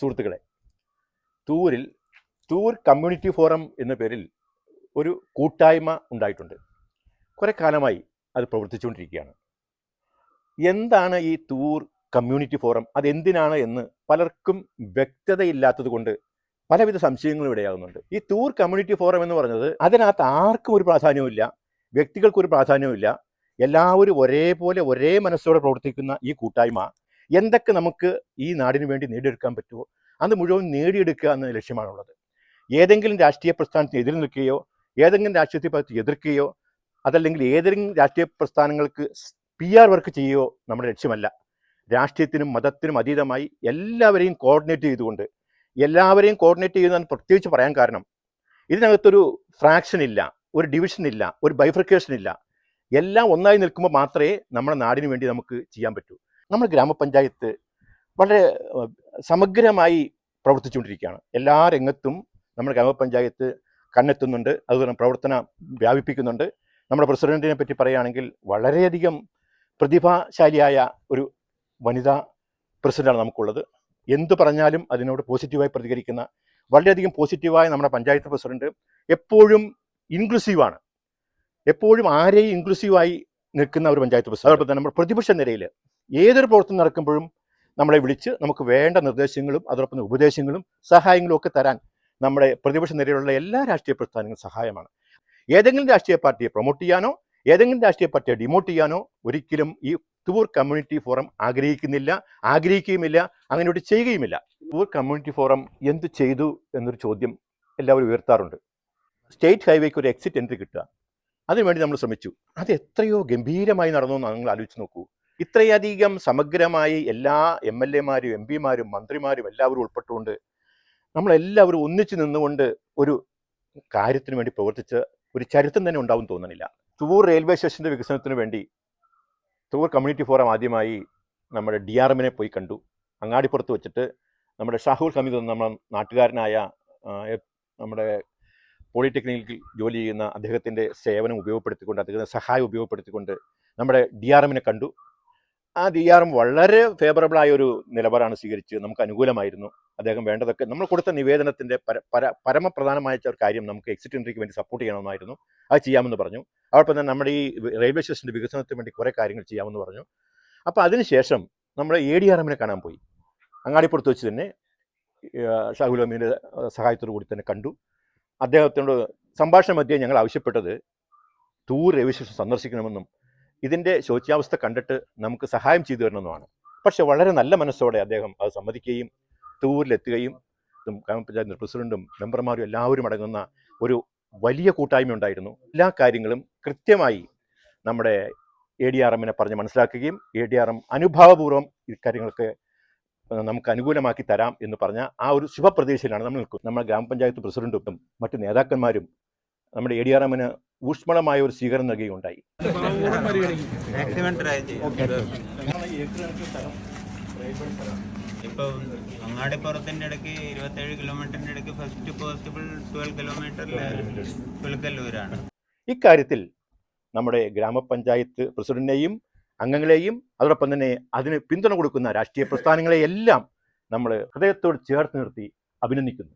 സുഹൃത്തുക്കളെ തൂരിൽ തൂർ community forum എന്ന പേരിൽ ഒരു കൂട്ടായ്മ ഉണ്ടായിട്ടുണ്ട്. കുറെ കാലമായി അത് പ്രവർത്തിച്ചുകൊണ്ടിരിക്കുകയാണ്. എന്താണ് ഈ തൂർ കമ്മ്യൂണിറ്റി ഫോറം? അതെന്തിനാണ് എന്ന് പലർക്കും വ്യക്തതയില്ലാത്തത് കൊണ്ട് പലവിധ സംശയങ്ങളും ഇടയാകുന്നുണ്ട് ഈ തൂർ കമ്മ്യൂണിറ്റി ഫോറം എന്ന് പറഞ്ഞത് അതിനകത്ത് ആർക്കും ഒരു പ്രാധാന്യവുമില്ല വ്യക്തികൾക്കൊരു പ്രാധാന്യവുമില്ല. എല്ലാവരും ഒരേപോലെ ഒരേ മനസ്സോടെ പ്രവർത്തിക്കുന്ന ഈ കൂട്ടായ്മ എന്തൊക്കെ നമുക്ക് ഈ നാടിന് വേണ്ടി നേടിയെടുക്കാൻ പറ്റുമോ അത് മുഴുവൻ നേടിയെടുക്കുക എന്ന ലക്ഷ്യമാണുള്ളത്. ഏതെങ്കിലും രാഷ്ട്രീയ പ്രസ്ഥാനത്തിന് എതിർ നിൽക്കുകയോ ഏതെങ്കിലും രാഷ്ട്രീയ പാർട്ടി എതിർക്കുകയോ അതല്ലെങ്കിൽ ഏതെങ്കിലും രാഷ്ട്രീയ പ്രസ്ഥാനങ്ങൾക്ക് പി ആർ വർക്ക് ചെയ്യുകയോ നമ്മുടെ ലക്ഷ്യമല്ല. രാഷ്ട്രീയത്തിനും മതത്തിനും അതീതമായി എല്ലാവരെയും കോർഡിനേറ്റ് ചെയ്തുകൊണ്ട് എല്ലാവരെയും കോർഡിനേറ്റ് ചെയ്യുന്നതെന്ന് പ്രത്യേകിച്ച് പറയാൻ കാരണം. ഇതിനകത്തൊരു ഫ്രാക്ഷൻ ഇല്ല ഒരു ഡിവിഷൻ ഇല്ല ഒരു ബൈഫ്രിക്കേഷൻ ഇല്ല. എല്ലാം ഒന്നായി നിൽക്കുമ്പോൾ മാത്രമേ നമ്മുടെ നാടിന് വേണ്ടി നമുക്ക് ചെയ്യാൻ പറ്റൂ. നമ്മുടെ ഗ്രാമപഞ്ചായത്ത് വളരെ സമഗ്രമായി പ്രവർത്തിച്ചുകൊണ്ടിരിക്കുകയാണ്. എല്ലാ രംഗത്തും നമ്മുടെ ഗ്രാമപഞ്ചായത്ത് കണ്ണെത്തുന്നുണ്ട്. അതുപോലെ പ്രവർത്തനം വ്യാപിപ്പിക്കുന്നുണ്ട്. നമ്മുടെ പ്രസിഡന്റിനെ പറ്റി പറയുകയാണെങ്കിൽ വളരെയധികം പ്രതിഭാശാലിയായ ഒരു വനിതാ പ്രസിഡന്റാണ് നമുക്കുള്ളത്. എന്തു പറഞ്ഞാലും അതിനോട് പോസിറ്റീവായി പ്രതികരിക്കുന്ന വളരെയധികം പോസിറ്റീവായ നമ്മുടെ പഞ്ചായത്ത് പ്രസിഡന്റ് എപ്പോഴും ഇൻക്ലൂസീവാണ് എപ്പോഴും ആരെയും ഇൻക്ലൂസീവായി നിൽക്കുന്ന ഒരു പഞ്ചായത്ത് പ്രസിഡന്റ്. നമ്മുടെ പ്രതിപക്ഷ നിരയിൽ ഏതൊരു പ്രവർത്തനം നടക്കുമ്പോഴും നമ്മളെ വിളിച്ച് നമുക്ക് വേണ്ട നിർദ്ദേശങ്ങളും അതോടൊപ്പം ഉപദേശങ്ങളും സഹായങ്ങളും ഒക്കെ തരാൻ നമ്മുടെ പ്രതിപക്ഷ നിരയിലുള്ള എല്ലാ രാഷ്ട്രീയ പ്രസ്ഥാനങ്ങളും സഹായമാണ്. ഏതെങ്കിലും രാഷ്ട്രീയ പാർട്ടിയെ പ്രൊമോട്ട് ചെയ്യാനോ ഏതെങ്കിലും രാഷ്ട്രീയ പാർട്ടിയെ ഡിമോട്ട് ചെയ്യാനോ ഒരിക്കലും ഈ തൂർ കമ്മ്യൂണിറ്റി ഫോറം ആഗ്രഹിക്കുന്നില്ല ആഗ്രഹിക്കുകയുമില്ല അങ്ങനെ ഒരു ചെയ്യുകയുമില്ല. തൂർ കമ്മ്യൂണിറ്റി ഫോറം എന്ത് ചെയ്തു എന്നൊരു ചോദ്യം എല്ലാവരും ഉയർത്താറുണ്ട്. സ്റ്റേറ്റ് ഹൈവേക്ക് ഒരു എക്സിറ്റ് എൻട്രി കിട്ടുക. അതിനുവേണ്ടി നമ്മൾ ശ്രമിച്ചു. അത് എത്രയോ ഗംഭീരമായി നടന്നു എന്ന് നിങ്ങൾ ആലോചിച്ച് നോക്കൂ. ഇത്രയധികം സമഗ്രമായി എല്ലാ എം എൽ എമാരും എം പിമാരും മന്ത്രിമാരും എല്ലാവരും ഉൾപ്പെട്ടുകൊണ്ട് നമ്മളെല്ലാവരും ഒന്നിച്ചു നിന്നുകൊണ്ട് ഒരു കാര്യത്തിന് വേണ്ടി പ്രവർത്തിച്ച ഒരു ചരിത്രം തന്നെ ഉണ്ടാവും തോന്നണില്ല. തൂർ റെയിൽവേ സ്റ്റേഷന്റെ വികസനത്തിന് വേണ്ടി തൂർ കമ്മ്യൂണിറ്റി ഫോറം ആദ്യമായി നമ്മുടെ ഡി ആർ എമ്മിനെ പോയി കണ്ടു. അങ്ങാടിപ്പുറത്ത് വെച്ചിട്ട് നമ്മുടെ ഷാഹുൽ സമീത് നമ്മുടെ നാട്ടുകാരനായ നമ്മുടെ പോളിടെക്നിക്കിൽ ജോലി ചെയ്യുന്ന അദ്ദേഹത്തിന്റെ സേവനം ഉപയോഗപ്പെടുത്തിക്കൊണ്ട് അദ്ദേഹത്തിന്റെ സഹായം ഉപയോഗപ്പെടുത്തിക്കൊണ്ട് നമ്മുടെ ഡി ആർ എമ്മിനെ കണ്ടു. ആ ഡി ആർ എം വളരെ ഫേവറബിൾ ആയ ഒരു നിലപാടാണ് സ്വീകരിച്ച് നമുക്ക് അനുകൂലമായിരുന്നു. അദ്ദേഹം വേണ്ടതൊക്കെ നമ്മൾ കൊടുത്ത നിവേദനത്തിന്റെ പര പര പരമപ്രധാനമായ ഒരു കാര്യം നമുക്ക് എക്സിറ്റ് എൻട്രിക്ക് വേണ്ടി സപ്പോർട്ട് ചെയ്യണമെന്നായിരുന്നു. അത് ചെയ്യാമെന്ന് പറഞ്ഞു. അതോടൊപ്പം തന്നെ നമ്മുടെ ഈ റെയിൽവേ സ്റ്റേഷന്റെ വികസനത്തിന് വേണ്ടി കുറേ കാര്യങ്ങൾ ചെയ്യാമെന്ന് പറഞ്ഞു. അപ്പോൾ അതിനുശേഷം നമ്മൾ എ ഡി ആർ എമ്മിനെ കാണാൻ പോയി. അങ്ങാടിപ്പുറത്ത് വെച്ച് തന്നെ ഷാഹുൽ അമീന്റെ സഹായത്തോടു കൂടി തന്നെ കണ്ടു. അദ്ദേഹത്തിനോട് സംഭാഷണ മധ്യേ ഞങ്ങൾ ആവശ്യപ്പെട്ടത് ടൂർ സ്റ്റേഷൻ സന്ദർശിക്കണമെന്നും ഇതിന്റെ ശോച്യാവസ്ഥ കണ്ടിട്ട് നമുക്ക് സഹായം ചെയ്തു തരണമെന്നുമാണ്. പക്ഷെ വളരെ നല്ല മനസ്സോടെ അദ്ദേഹം അത് സമ്മതിക്കുകയും തൂരിലെത്തുകയും ഗ്രാമപഞ്ചായത്ത് പ്രസിഡന്റും മെമ്പർമാരും എല്ലാവരും അടങ്ങുന്ന ഒരു വലിയ കൂട്ടായ്മ ഉണ്ടായിരുന്നു. എല്ലാ കാര്യങ്ങളും കൃത്യമായി നമ്മുടെ എ ഡി ആർ എമ്മിനെ പറഞ്ഞ് മനസ്സിലാക്കുകയും എ ഡി ആർ എം അനുഭാവപൂർവം ഇക്കാര്യങ്ങൾക്ക് നമുക്ക് അനുകൂലമാക്കി തരാം എന്ന് പറഞ്ഞ ആ ഒരു ശുഭപ്രതീക്ഷയിലാണ് നമ്മൾ നിൽക്കുന്നത്. നമ്മുടെ ഗ്രാമപഞ്ചായത്ത് പ്രസിഡന്റും മറ്റ് നേതാക്കന്മാരും നമ്മുടെ എ ഡി ആർ എമ്മിന് ഊഷ്മളമായ ഒരു സ്വീകരണം നൽകുകയുണ്ടായി. ഇപ്പം അങ്ങാടിപ്പുറത്തിന്റെ ഇടയ്ക്ക് ഇരുപത്തേഴ് കിലോമീറ്ററിന്റെ ഇടയ്ക്ക് ഫസ്റ്റ് പോസിബിൾ ട്വൽവ് കിലോമീറ്ററിൽ പുൽക്കല്ലൂരാണ്. ഇക്കാര്യത്തിൽ നമ്മുടെ ഗ്രാമപഞ്ചായത്ത് പ്രസിഡന്റിനെയും അംഗങ്ങളെയും അതോടൊപ്പം തന്നെ അതിന് പിന്തുണ കൊടുക്കുന്ന രാഷ്ട്രീയ പ്രസ്ഥാനങ്ങളെയെല്ലാം നമ്മൾ ഹൃദയത്തോട് ചേർത്ത് നിർത്തി അഭിനന്ദിക്കുന്നു.